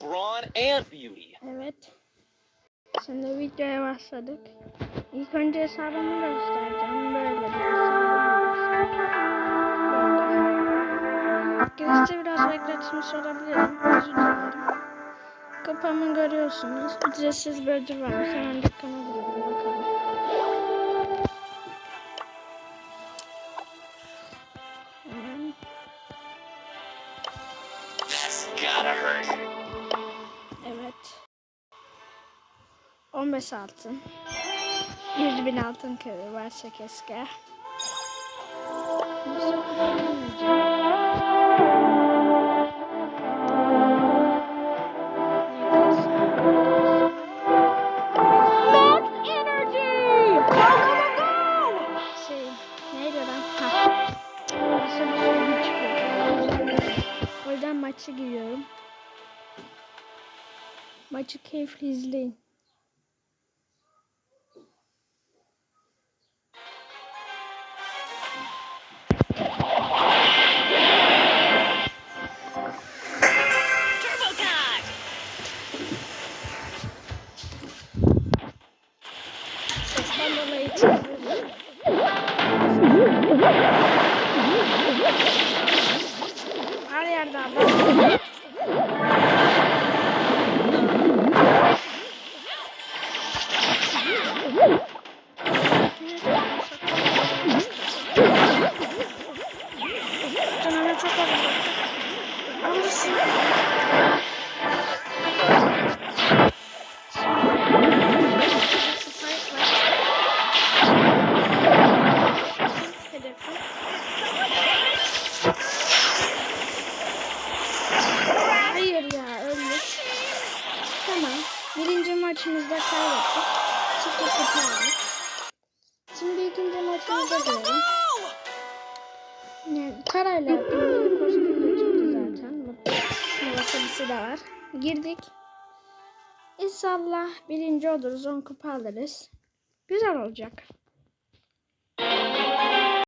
Brawn and beauty. Evet. Şimdi videoya başladık. İlk önce hesabımı göstereceğim. Böyle bir hesabım var. Girişte biraz bekletmiş olabilirim. Özür dilerim. Kapağımı görüyorsunuz. Ücretsiz bir ödül varmış. Hemen dükkana girelim bakalım. Evet. 15 altın. 100 bin altın kırı varsa keşke. Maçı giriyorum. Maçı keyifli izleyin. Her yerde adam. Birinci maçımızda kaybettik. Sıfır kupa aldık. Şimdi ikinci maçımıza girelim. Yani parayla bir kostüm de çıktı zaten. Havasabısı da var. Girdik. İnşallah birinci oluruz. 10 kupa alırız. Güzel olacak.